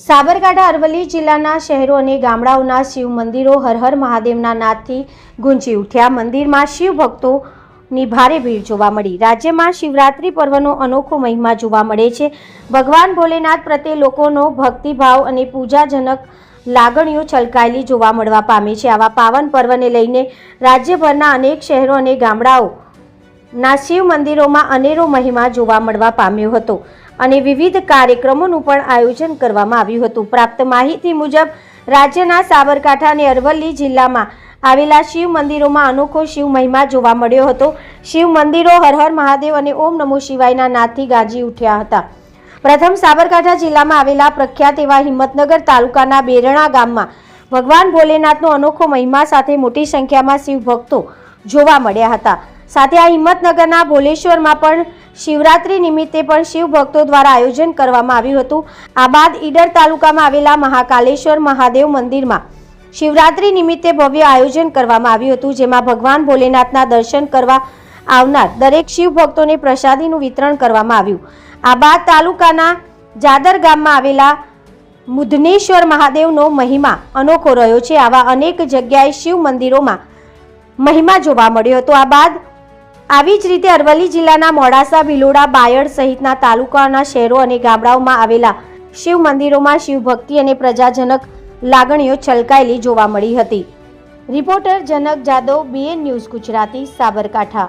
સાબરકાંઠા અરવલ્લી જિલ્લાના શહેરો અને ગામડાઓના શિવ મંદિરો હર હર મહાદેવના નાદથી ગુંજી ઉઠ્યા. મંદિરમાં શિવ ભક્તોની ભારે ભીડ જોવા મળી. રાજ્યમાં શિવરાત્રિ પર્વનો અનોખો મહિમા જોવા મળે છે. ભગવાન ભોલેનાથ પ્રત્યે લોકોનો ભક્તિભાવ અને પૂજાજનક લાગણીઓ છલકાયેલી જોવા મળવા પામી છે. આવા પાવન પર્વને લઈને રાજ્યભરના અનેક શહેરો અને ગામડાઓના શિવ મંદિરોમાં અનેરો મહિમા જોવા મળવા પામ્યો હતો. અને વિવિધ કાર્યક્રમોનું પણ આયોજન કરવામાં આવ્યું હતું. પ્રાપ્ત માહિતી મુજબ, રાજ્યના સાબરકાંઠા અને અરવલ્લી જિલ્લામાં આવેલા શિવ મંદિરોમાં અનોખો શિવ મહિમા જોવા મળ્યો હતો. શિવ મંદિરો હર હર મહાદેવ અને ઓમ નમો શિવાયના નાદથી ગાજી ઉઠ્યા હતા. પ્રથમ સાબરકાંઠા જિલ્લામાં આવેલા પ્રખ્યાત એવા હિંમતનગર તાલુકાના બેરણા ગામમાં ભગવાન ભોલેનાથનો અનોખો મહિમા સાથે મોટી સંખ્યામાં શિવ ભક્તો જોવા મળ્યા હતા. સાથે આ હિંમતનગરના ભોલેશ્વરમાં પણ શિવરાત્રી નિમિત્તે પણ શિવ ભક્તો દ્વારા આયોજન કરવામાં આવ્યું હતું. આ બાદ ઈડર તાલુકામાં આવેલા મહાકાલેશ્વર મહાદેવ મંદિરમાં શિવરાત્રી નિમિત્તે ભવ્ય આયોજન કરવામાં આવ્યું હતું, જેમાં ભગવાન ભોલેનાથના દર્શન કરવા આવનાર દરેક શિવ ભક્તોને પ્રસાદીનું વિતરણ કરવામાં આવ્યું. આ બાદ તાલુકાના જાદર ગામમાં આવેલા મુધનેશ્વર મહાદેવનો મહિમા અનોખો રહ્યો છે. આવા અનેક જગ્યાએ શિવ મંદિરોમાં મહિમા જોવા મળ્યો હતો. આ બાદ આવી જ રીતે અરવલ્લી જિલ્લાના મોડાસા, ભિલોડા, બાયડ સહિતના તાલુકાના શહેરો અને ગામડાઓમાં આવેલા શિવ મંદિરોમાં શિવભક્તિ અને પ્રજાજનક લાગણીઓ છલકાયેલી જોવા મળી હતી. Reporter Janak Jadav BN news Gujarati, Sabarkantha.